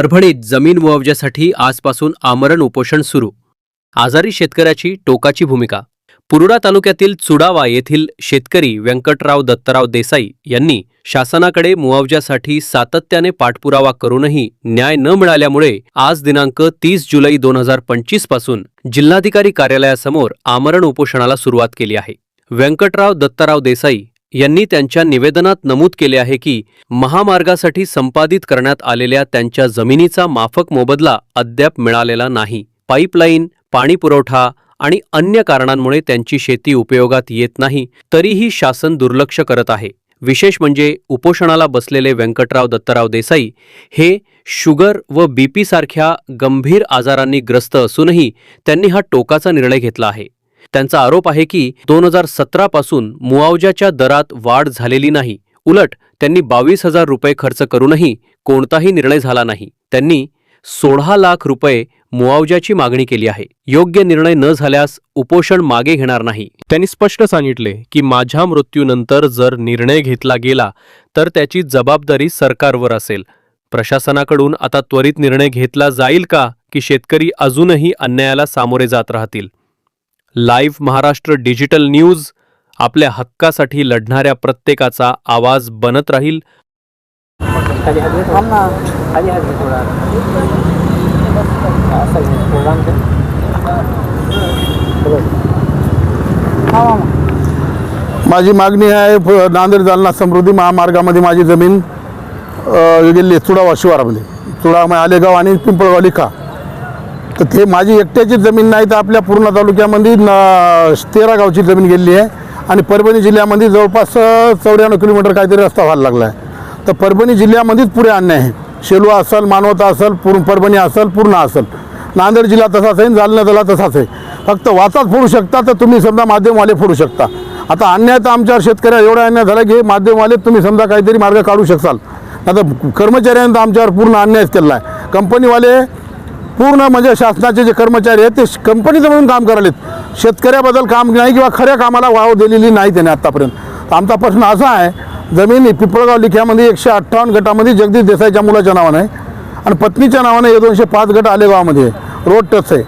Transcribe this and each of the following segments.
परभणीत जमीन मुआवज्यासाठी आजपासून आमरण उपोषण सुरू. आजारी शेतकऱ्याची टोकाची भूमिका. पुरुडा तालुक्यातील चुडावा येथील शेतकरी व्यंकटराव दत्तराव देसाई यांनी शासनाकडे मुआवज्यासाठी सातत्याने पाठपुरावा करूनही न्याय न मिळाल्यामुळे आज दिनांक तीस जुलै दोन हजार पंचवीसपासून जिल्हाधिकारी कार्यालयासमोर आमरण उपोषणाला सुरुवात केली आहे. व्यंकटराव दत्तराव देसाई यांनी त्यांच्या निवेदनात नमूद केले आहे की महामार्गासाठी संपादित करण्यात आलेल्या त्यांच्या जमिनीचा माफक मोबदला अद्याप मिळालेला नाही. पाईपलाईन पाणीपुरवठा आणि अन्य कारणांमुळे त्यांची शेती उपयोगात येत नाही तरीही शासन दुर्लक्ष करत आहे. विशेष म्हणजे उपोषणाला बसलेले व्यंकटराव दत्तराव देसाई हे शुगर व बीपीसारख्या गंभीर आजारांनी ग्रस्त असूनही त्यांनी हा टोकाचा निर्णय घेतला आहे. त्यांचा आरोप आहे की दोन हजार सतरा पासून मुआवजाच्या दरात वाढ झालेली नाही. उलट त्यांनी बावीस हजार रुपये खर्च करूनही कोणताही निर्णय झाला नाही. त्यांनी सोळा लाख रुपये मुआवजाची मागणी केली आहे. योग्य निर्णय न झाल्यास उपोषण मागे घेणार नाही. त्यांनी स्पष्ट सांगितले की माझ्या मृत्यूनंतर जर निर्णय घेतला गेला तर त्याची जबाबदारी सरकारवर असेल. प्रशासनाकडून आता त्वरित निर्णय घेतला जाईल का की शेतकरी अजूनही अन्यायाला सामोरे जात राहतील? लाईव्ह महाराष्ट्र डिजिटल न्यूज आपल्या हक्कासाठी लढणाऱ्या प्रत्येकाचा आवाज बनत राहील. हा माझी मागणी आहे नांदेड जालना समृद्धी महामार्गामध्ये माझी जमीन गेली आहे चुडावा शिवारामध्ये चुडावा आलेगाव आणि पिंपळगाव लिखा. तर ते माझी एकट्याची जमीन नाही तर आपल्या पूर्ण तालुक्यामध्ये न तेरा गावची जमीन गेलेली आहे. आणि परभणी जिल्ह्यामध्ये जवळपास चौऱ्याण्णव किलोमीटर काहीतरी रस्ता व्हायला लागला आहे. तर परभणी जिल्ह्यामध्येच पुढे आणणे आहे. शेलू असेल मानवता असेल पूर्ण परभणी असेल पूर्ण असेल. नांदेड जिल्हा तसाच आहे जालना जिल्हा तसाच आहे. फक्त वाचाच फोडू शकता तर तुम्ही समजा माध्यमवाले फोडू शकता. आता अन्याय तर आमच्यावर शेतकऱ्या एवढा अन्याय झाला की माध्यमवाले तुम्ही समजा काहीतरी मार्ग काढू शकाल. आता कर्मचाऱ्यांनी तर आमच्यावर पूर्ण अन्यायच केला आहे. कंपनीवाले पूर्ण म्हणजे शासनाचे जे कर्मचारी आहेत ते कंपनीचं म्हणून काम करायलेत. शेतकऱ्याबद्दल काम नाही किंवा खऱ्या कामाला वाव दिलेली नाही त्याने आत्तापर्यंत तर आमचा प्रश्न असा आहे जमीन पिपळगाव पिंपळगाव लिख्यामध्ये एकशे अठ्ठावन्न गटामध्ये जगदीश देसाईच्या मुलाच्या नावानं आहे आणि पत्नीच्या नावानं हे दोनशे पाच गट आले गावामध्ये रोड टच आहे.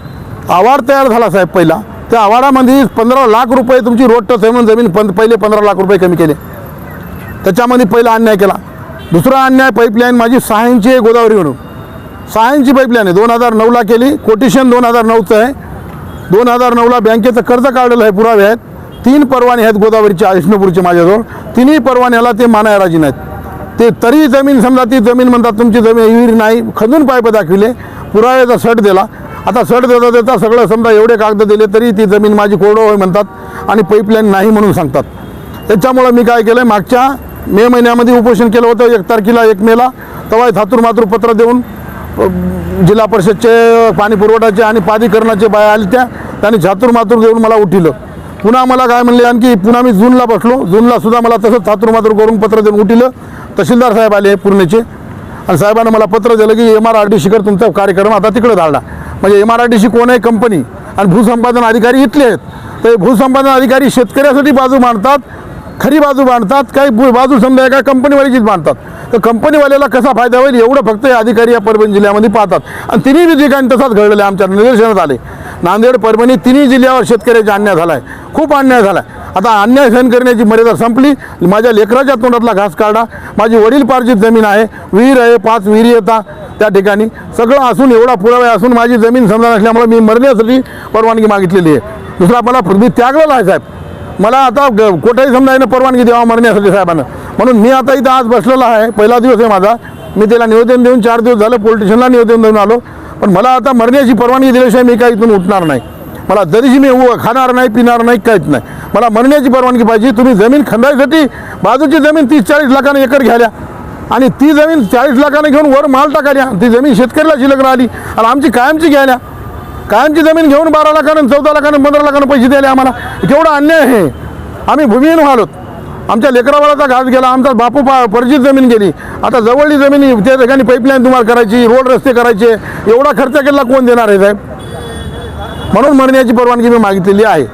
आवाड तयार झाला साहेब पहिला. त्या आवाडामध्ये पंधरा लाख रुपये तुमची रोड टच आहे म्हणून जमीन पं पहिले पंधरा लाख रुपये कमी केले. त्याच्यामध्ये पहिला अन्याय केला. दुसरा अन्याय पाईपलाईन माझी सहा इंची गोदावरी म्हणून. सहा पाईपलाईन आहे. दोन हजार नऊला केली. कोटेशन दोन हजार नऊचं आहे. दोन हजार नऊला बँकेचं कर्ज काढलेलं आहे पुरावे आहेत. तीन परवाने आहेत गोदावरीचे विष्णुपूरचे माझ्याजवळ. तिन्ही परवान्याला ते मानाय राजी नाहीत. ते तरी जमीन समजा ती जमीन म्हणतात तुमची जमीन विहीर नाही खंदून पाईप दाखविले. पुराव्याचा सट दिला. आता सट देता देता सगळं समजा एवढे कागद दिले तरी ती जमीन माझी कोरडो होय म्हणतात आणि पाईपलाईन नाही म्हणून सांगतात. त्याच्यामुळं मी काय केलं मागच्या मे महिन्यामध्ये उपोषण केलं होतं एक तारखेला एक मेला. तेव्हा थातूर मातूर पत्र देऊन जिल्हा परिषदचे पाणी पुरवठ्याचे आणि प्राधिकरणाचे बाया आले त्या त्यांनी झातूर देऊन मला उठिलं. पुन्हा मला काय म्हणले आणखी पुन्हा मी जूनला बसलो. जूनला सुद्धा मला तसंच थातूर मातूर करून पत्र देऊन उठिलं. तहसीलदार साहेब आले पूर्णेचे. आणि साहेबांना मला पत्र दिलं की एम आर आर डी सीकर तुमचा कार्यक्रम आता तिकडे धाडला म्हणजे M R R D C कोण आहे? कंपनी. आणि भूसंपादन अधिकारी इथले आहेत. तर भूसंपादन अधिकारी शेतकऱ्यासाठी बाजू मांडतात. खरी बाजू बांधतात काही बाजू समजा काय कंपनीवाल्याचीच बांधतात. तर कंपनीवाल्याला कसा फायदा होईल एवढं फक्त हे अधिकारी या परभणी जिल्ह्यामध्ये पाहतात. आणि तिन्ही ठिकाणी तसाच घडलेला आहे आमच्या निदर्शनात आले. नांदेड परभणी तिन्ही जिल्ह्यावर शेतकऱ्याचा अन्याय झाला आहे खूप अन्याय झाला आहे आता अन्याय सहन करण्याची मर्यादा संपली. माझ्या लेकराच्या तोंडातला घास काढा. माझी वडील पारची जमीन आहे. विहीर आहे पाच विहिरी येतात त्या ठिकाणी. सगळं असून एवढा पुरावा असून माझी जमीन समजा नसल्यामुळे मी मरण्यासाठी परवानगी मागितलेली आहे. दुसरा मला मी त्यागलेला आहे साहेब. मला आता ग- कुठेही समजा यानं परवानगी द्यावा मरण्यासाठी साहेबांना. म्हणून मी आता इथं आज बसलेला आहे. पहिला दिवस आहे माझा. मी त्याला निवेदन देऊन चार दिवस झालं पोलिटिशनला निवेदन देऊन आलो. पण मला आता मरण्याची परवानगी दिल्याशिवाय मी काही इथून उठणार नाही. मला जरीशी मी उ- खाणार नाही पिणार नाही काहीच नाही. मला मरण्याची परवानगी पाहिजे. तुम्ही जमीन खंदायसाठी बाजूची जमीन तीस चाळीस लाखाने एकर घ्याल्या आणि ती जमीन चाळीस लाखाने घेऊन वर माल टाकाल्या ती जमीन शेतकऱ्याला शिल्लक राहिली आणि आमची कायमची घ्यायला. कायमची जमीन घेऊन बारा लाखानं चौदा लाखानं पंधरा लाखानं पैसे द्यायला आम्हाला. केवढा अन्याय आहे. आम्ही भूमिहीन व्हालोत आमच्या लेकरावालाचा घास गेला आमचा बापू पा परिचित जमीन गेली. आता जवळची जमीन त्या ठिकाणी पाईपलाईन तुम्हाला करायची रोड रस्ते करायचे. एवढा खर्च केला कोण देणार आहे साहेब? म्हणून मरण्याची परवानगी मी मागितलेली आहे.